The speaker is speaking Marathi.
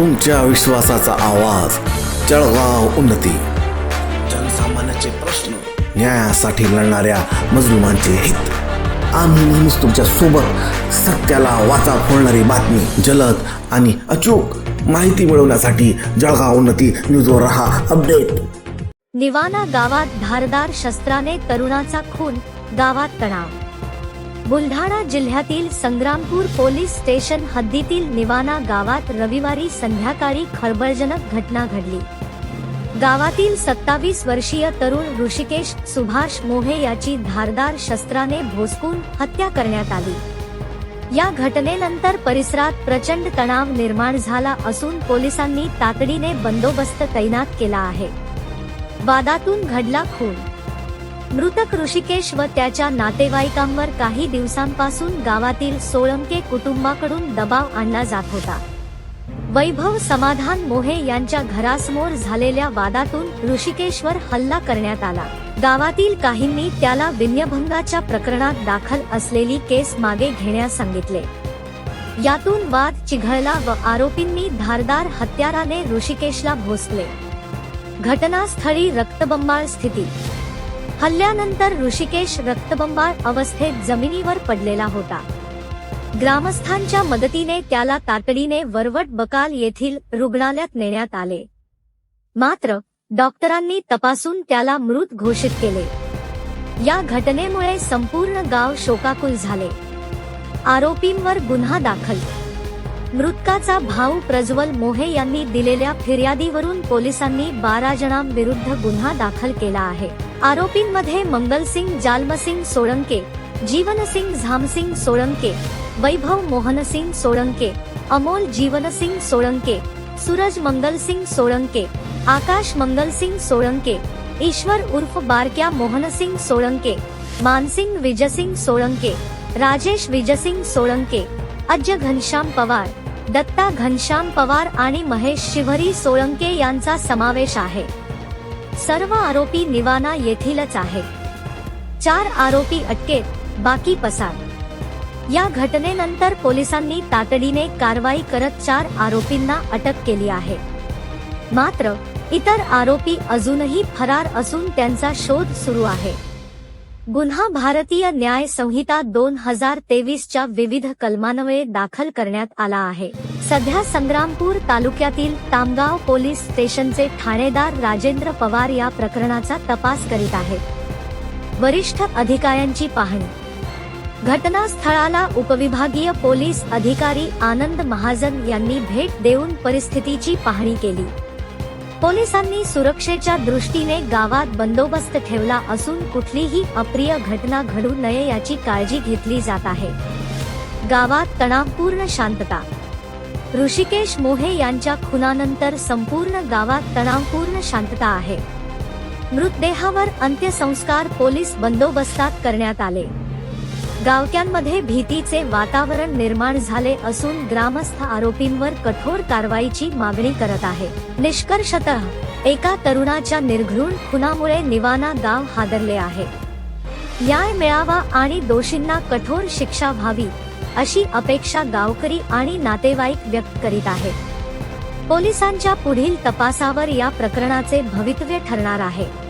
तुमच्या विश्वासाचा आवाज. जळगाव उन्नती. जनसामान्याचे प्रश्न न्यायासाठी लढणाऱ्या मजलुमांचे हित. आम्ही नेहमीच तुमच्यासोबत सत्याला वाचा फोडणारी बातमी जलद आणि अचूक माहिती मिळवण्यासाठी जळगाव उन्नती न्यूजवर रहा अपडेट. निवाना गावात धारदार शस्त्राने तरुणाचा खून गावात तणाव. बुलढाणा जिल्ह्यातील संग्रामपूर पोलीस स्टेशन हद्दीतील निवाना गावात रविवारी संध्याकाळी खळबळजनक घटना घडली. गावातील सत्तावीस वर्षीय तरुण ऋषिकेश सुभाष मोहे याची धारदार शस्त्राने भोसकून हत्या करण्यात आली. या घटनेनंतर परिसरात प्रचंड तणाव निर्माण झाला असून पोलिसांनी तातडीने बंदोबस्त तैनात केला आहे. वादातून घडला खून. मृतक ऋषिकेश व त्याच्या नातेवाईकांवर काही दिवसांपासून गावातील सोळंके कुटुंबाकडून दबाव आणला जात होता. वैभव समाधान मोहे यांच्या घरासमोर झालेल्या वादातून ऋषिकेशवर हल्ला करण्यात आला. गावातील काहींनी त्याला विन्यभंगाच्या प्रकरणात दाखल असलेली केस मागे घेण्यास सांगितले. यातून वाद चिघळला व आरोपींनी धारदार हत्याराने ऋषिकेशला भोसले. घटनास्थळी रक्तबंबाळ स्थिती हल्ल्यानंतर ऋषिकेश रक्तबंबाळ अवस्थेत जमिनीवर पडलेला होता. ग्रामस्थांच्या मदतीने त्याला तातडीने वरवट बकाल येथील रुग्णालयात नेण्यात आले. मात्र डॉक्टरांनी तपासून त्याला मृत घोषित केले. या घटनेमुळे संपूर्ण गाव शोकाकुल झाले. आरोपींवर गुन्हा दाखल मृतकाचा भाऊ प्रज्वल मोहे यांनी दिलेल्या फिर्यादीवरून पोलिसांनी बारा जणांविरुद्ध गुन्हा दाखल केला आहे. आरोपींमध्ये मंगलसिंग जालमसिंग सोळंके, जीवनसिंग झामसिंग सोळंके, वैभव मोहनसिंग सोळंके, अमोल जीवनसिंग सोळंके, सूरज मंगलसिंग सोळंके, आकाश मंगलसिंग सोळंके, ईश्वर उर्फ़ बारक्या मोहनसिंग सोळंके, मानसिंग विजयसिंग सोळंके, राजेश विजयसिंग सोळंके अज्य घनश्याम पवार दत्ता घनश्याम पवार आणि महेश शिवरी सोळंके यांचा समावेश आहे. सर्व आरोपी निवाना येथीलच आहेत. चार आरोपी अटकेत बाकी पसार. या घटनेनंतर पोलिसांनी तातडीने कारवाई करत चार आरोपींना अटक केली आहे. मात्र इतर आरोपी अजूनही फरार असून त्यांचा शोध सुरू आहे. गुन्हा भारतीय न्याय संहिता दोन हजार तेवीसच्या विविध कलमान्वये दाखल करण्यात आला आहे. सध्या संग्रामपूर तालुक्यातील तामगाव पोलीस स्टेशनचे ठाणेदार राजेंद्र पवार या प्रकरणाचा तपास करीत आहेत. वरिष्ठ अधिकाऱ्यांची पाहणी. घटनास्थळाला उपविभागीय पोलीस अधिकारी आनंद महाजन यांनी भेट देऊन परिस्थितीची पाहणी केली. पोलिसांनी सुरक्षेच्या दृष्टीने गावात बंदोबस्त ठेवला असून कुठलीही अप्रिय घटना घडू नये याची काळजी घेतली जात आहे. गावात तणावपूर्ण शांतता. ऋषिकेश मोहे यांच्या खुनानंतर संपूर्ण गावात तणावपूर्ण शांतता आहे. मृतदेहावर अंत्यसंस्कार पोलीस बंदोबस्तात करण्यात आले. गावक्यांमध्ये भीतीचे वातावरण निर्माण झाले असून ग्रामस्थ आरोपींवर कठोर कारवाईची मागणी करत आहे. निष्कर्षतः एका तरुणाच्या निर्घृण खुनामुळे निवाना गाव हादरले आहे. न्याय मिळावा आणि दोषींना कठोर शिक्षा व्हावी अशी अपेक्षा गावकरी आणि नातेवाईक व्यक्त करीत आहे पोलिसांच्या पुढील तपासावर या प्रकरणाचे भवितव्य ठरणार आहे.